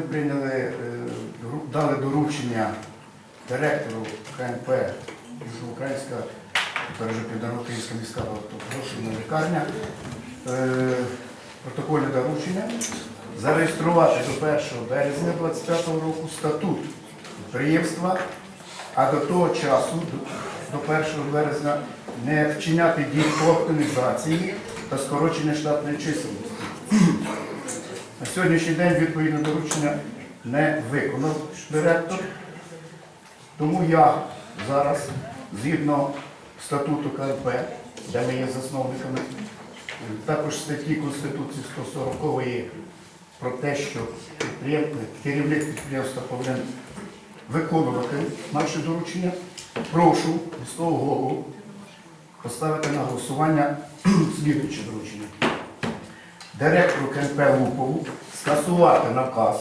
ми прийняли, е, дали доручення директору КНП Южноукраїнська, тепер вже Південно-Київська міська багатопрофільна лікарня, е, протокольне доручення зареєструвати до 1 березня 2025 року статут підприємства, а до того часу, до 1 березня, не вчиняти дій по оптимізації та скорочення штатної чисельності. Сьогоднішній день відповідне доручення не виконав директор. Тому я зараз, згідно статуту КНП, де ми є засновниками, також статті Конституції 140 про те, що керівник підприємства повинен виконувати наші доручення, прошу міського голову поставити на голосування слідуюче доручення директору КНП Лупову скасувати наказ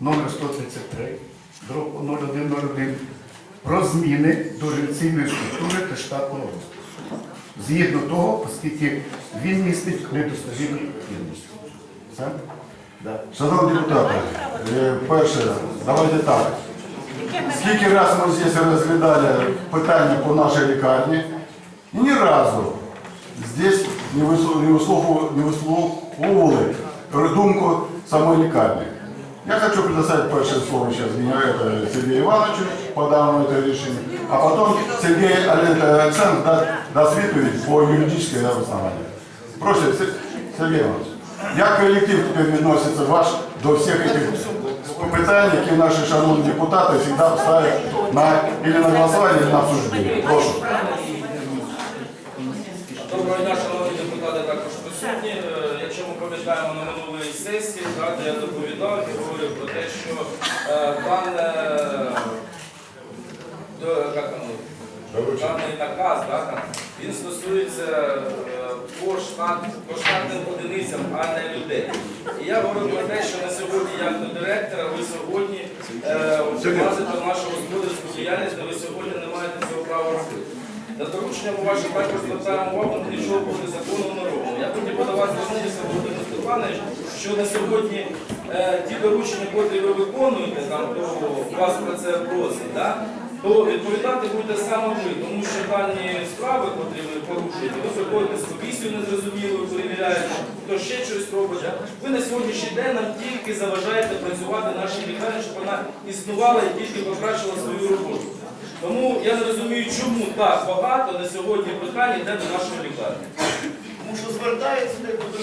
номер 133 дроб 0101 про зміни до організаційної структури та штатного розпису. Згідно того, оскільки він містить недостовірні відомості. Да. Шановні депутати, е, перше, давайте так. Скільки раз ми здесь розглядали питання по нашій лікарні, ні разу здесь не вислов- не вислову- не висловлювали думку самої лікарні. Я хочу предоставить перше слово сейчас Сергею Ивановичу по данному это решению, а потом Сергей Александр даст, даст відповідь по юридической основанию. Прошу, Се- Сергій Іванович, як колектив тепер відноситься ваш до всіх цих питань, які наші шановні депутати завжди ставлять на, или на голосування, или на обсуждение? Прошу. Доброго дня, шановні депутати, також присутні. Е, Якщо ми пам'ятаємо на минулій сесії, де я доповідав і говорив про те, що е, дане, е, даний наказ, там, він стосується е, по, штат, по штатним одиницям, а не людей. І я говорив про те, що на сьогодні, як до директора, ви сьогодні. влазите в нашу господарську діяльність, де ви сьогодні не маєте цього права робити. На доручення ми ваші також звертаємо увагу, нічого закону не робимо. Я хотів би до вас звернутися, Володимир Степанович, що на сьогодні е, ті доручення, які ви виконуєте, там, то вас про це просить, да? то відповідати будете саме ви, тому що дані справи, котрі ви порушуєте, ви приходите з комісією незрозумілою, перевіряєте, хто ще щось робить. Ви на сьогоднішній день нам тільки заважаєте працювати нашій лікарні, щоб вона існувала і тільки покращила свою роботу. Тому я не розумію, чому так багато на сьогодні питань йде до нашої лікарні. Тому що звертаються до дорогу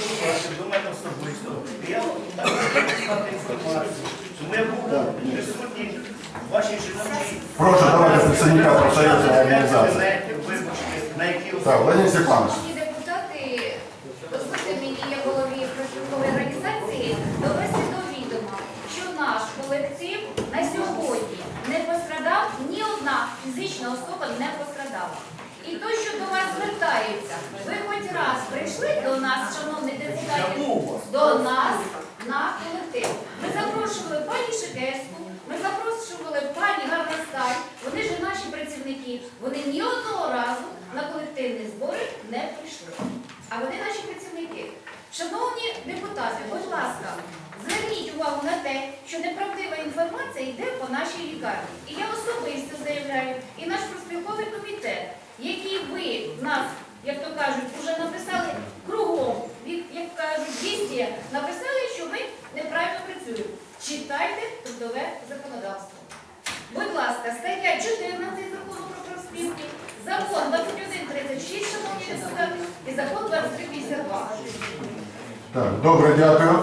до мене особисто. Я так хочу дати інформацію. Ми були присутні ваші в вашій житті. Прошу, давайте представника профсоюзу організації. Вибачте, на які Так, Владимир Степанович. Шановні депутати, дозвольте мені, як голові профспілкової організації, довести до відома, що наш колектив на сьогодні не пострадав, ні одна фізична особа пострадала. І то, що до вас звертаються, ви хоч раз прийшли до нас, шановні депутати, до нас на колектив. Ми запрошували пані Шикерську, ми запрошували пані Гарностай, вони ж наші працівники. Вони ні одного разу на колективні збори не прийшли. А вони наші працівники. Шановні депутати, будь ласка, зверніть увагу на те, що неправдива інформація йде по нашій лікарні. І я особисто заявляю, і наш профспілковий комітет, який ви нас, як то кажуть, вже написали кругом, від, як кажуть, вісті, написали, що ми неправильно працюємо. Читайте трудове законодавство. Будь ласка, стаття 14 закону про профспілки, закон 2136, і закон 2352. Так, добре, дякую.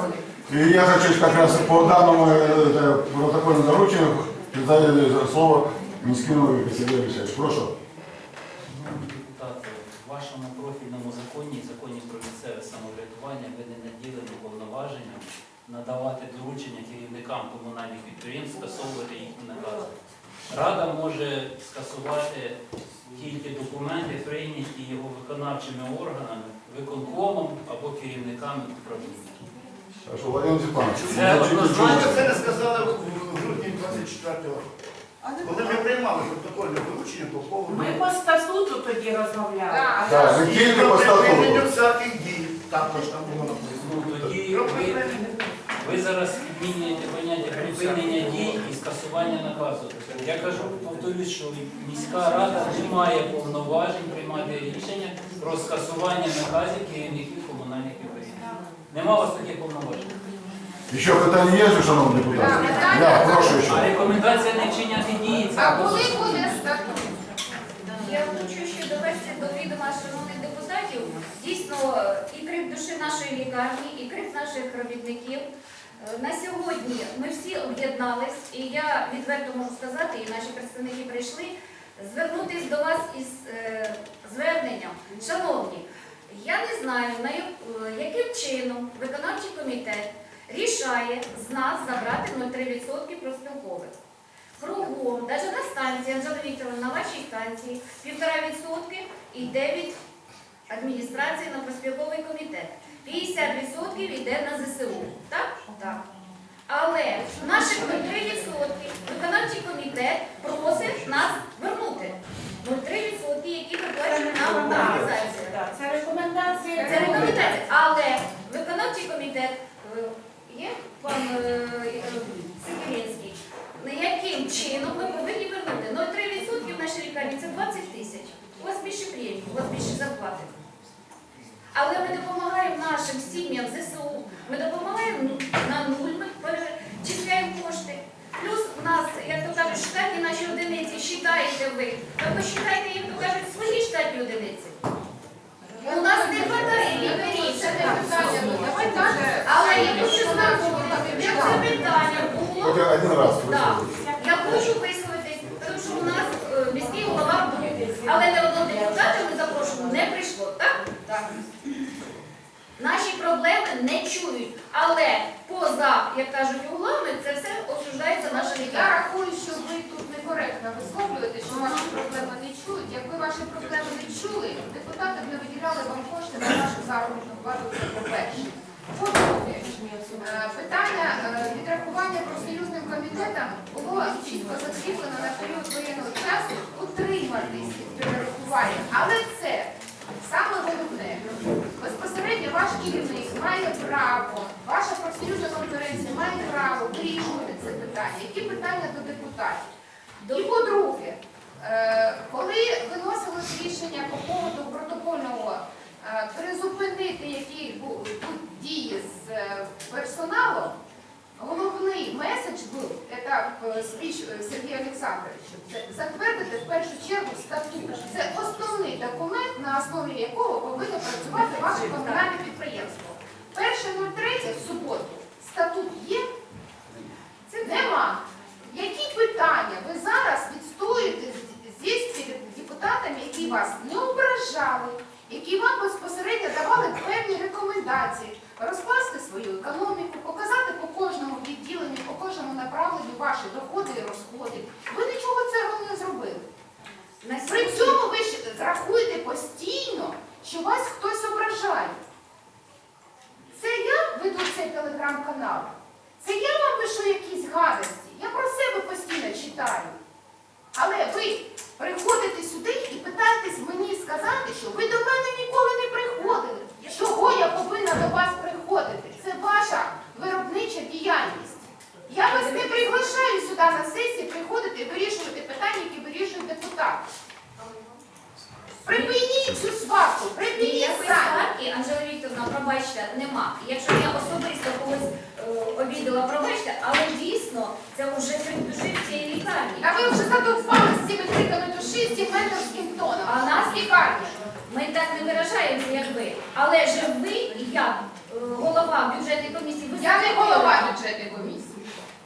І я хочу якраз по даному е, е, протокольному дорученню передати слово міському Сергію Вячеславовичу. Прошу. депутати, в вашому профільному законі, законі про місцеве самоврядування, ви не наділені повноваженням надавати доручення керівникам комунальних підприємств, скасовувати їхні накази. Рада може скасувати тільки документи, прийняті його виконавчими органами, виконкомом або керівниками управління. Прошу, Владимир Степанович. Це значить, однозначно. Це не сказали в грудні 24 року? Коли ми приймали протокольне доручення по поводу... Ми по статуту тоді розмовляли. Так, зараз- ви тільки по Припинення статуту. всяких дій. Також там було написано. Ну, Тоді ви, ви зараз змінюєте поняття припинення дій і скасування наказу. Я кажу, повторюсь, що міська рада не має повноважень приймати рішення про скасування наказів керівників комунальних підприємств. Нема у вас таких повноважень. Еще питання є, шановні депутати? Я прошу А рекомендація не вчиняти дії це А коли буде статут? Я хочу ще довести до відома шановних депутатів, дійсно, і крик душі нашої лікарні, і крик наших робітників. На сьогодні ми всі об'єднались, і я відверто можу сказати, і наші представники прийшли, звернутися до вас із е, зверненням. Шановні, я не знаю, на е, яким чином виконавчий комітет рішає з нас забрати 0,3% профспілкових. Кругом, навіть на станції, Анжела Вікторовна, на вашій станції, 1,5% йде від адміністрації на проспілковий комітет. 50% йде на ЗСУ. Так? Але наші 3% виконавчий комітет просить нас вернути. 0,3%, які виплачують нам організація. Так, Це рекомендація. Це рекомендація. Але виконавчий комітет е, є пан е, е, Секіринський. Яким чином ми повинні вернути? 0,3% в нашій лікарні це 20 тисяч. У вас більше премії, у вас більше зарплати. Але ми допомагаємо нашим сім'ям ЗСУ, ми допомагаємо ну, на нуль, ми перечисляємо кошти. Плюс у нас, як то кажуть, штатні наші одиниці, ви. Та посчитайте, як то кажуть, свої штатні одиниці. У нас не хватає лікарів. Це не питання. Але я хочу знати, як це питання було. Один раз Так. висловлюсь. Я хочу висловитись, тому що у нас е, міський голова був, але не одного депутата ми запрошуємо не прийшло, так? Так. Наші проблеми не чують, але поза, як кажуть, углами це все осуждається наша Я лікарня. рахую, що ви тут некоректно висловлюєте, що ваші проблеми не чують. Якби ваші проблеми не чули, депутати не виділяли вам кошти на вашу заробітну плату, це по-перше. По-друге, е, питання е, відрахування профсоюзним комітетам було чітко закріплено на період воєнного часу утриматись від перерахування. Але це саме головне. Безпосередньо ваш керівник має право, ваша профсоюзна конференція має право вирішувати це питання. Які питання до депутатів? І по-друге, коли виносилось рішення по поводу протокольного е, призупинити які дії з е, персоналом, головний меседж був, це е, е, Сергія Олександровича, це затвердити в першу чергу статут. Це основний документ, на основі якого повинно працювати ваше комунальне підприємство. Перше 03 в суботу статут є? Це нема. Які питання ви зараз відстоюєте з- здесь перед депутатами, які вас не ображали, які вам безпосередньо давали певні рекомендації, розкласти свою економіку, показати по кожному відділенню, по кожному направленню ваші доходи і розходи. Ви нічого цього не зробили. При цьому ви рахуєте постійно, що вас хтось ображає. Це я веду цей телеграм-канал. Це я вам пишу якісь гадості. Я про себе постійно читаю. Але ви приходите сюди і питаєтесь мені сказати, що ви до мене ніколи не приходили. Чого я повинна до вас приходити? Це ваша виробнича діяльність. Я вас не приглашаю сюди на сесії приходити і вирішувати питання, які вирішують депутати. Припиніть цю сварку, припиніть Ніякої самі. сварки, Анжела Вікторовна, пробачте, нема. Якщо я особисто когось е, обідала, пробачте, але дійсно це вже крик душі в цій лікарні. А ви вже задовбали з цими криками душі, з цим менторським тоном. А нас лікарні. Ми так не виражаємося, як ви. Але ж ви, і я, е, голова бюджетної комісії, ви Я не голова бюджетної комісії.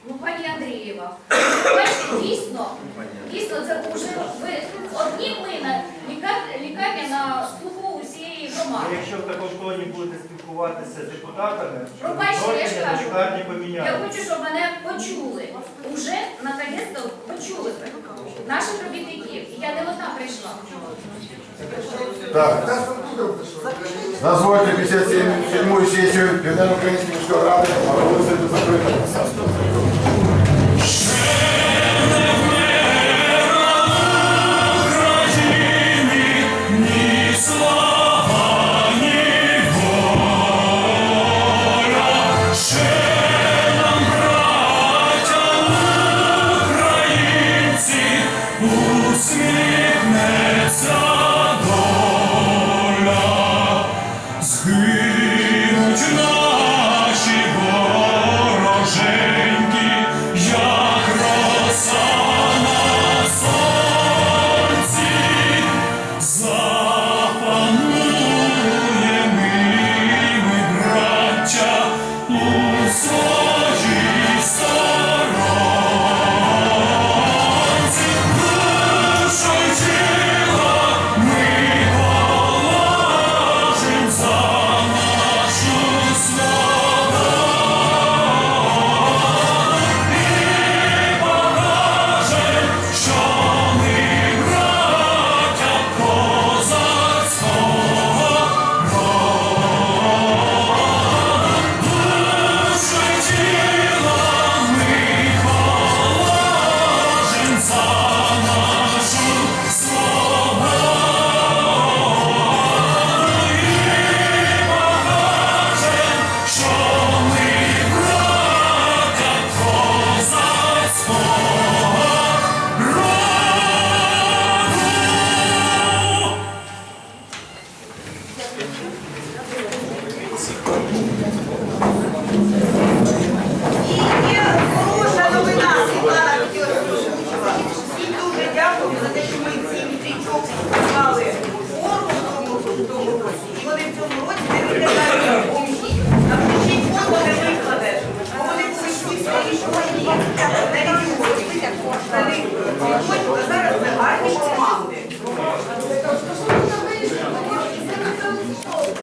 Ну, пані Андрієва, бачите, дійсно, дійсно, це вже ви одні ми на лікар- лікарня на слуху усієї громади. Якщо в такому тоні будете спілкуватися з депутатами, то Пробачте, я ж кажу. лікарні Я хочу, щоб мене почули. Уже наконець-то почули наших робітників. І я не одна прийшла. Так. Дозвольте 57 сесію Південно-Української міської ради оголосити закритою.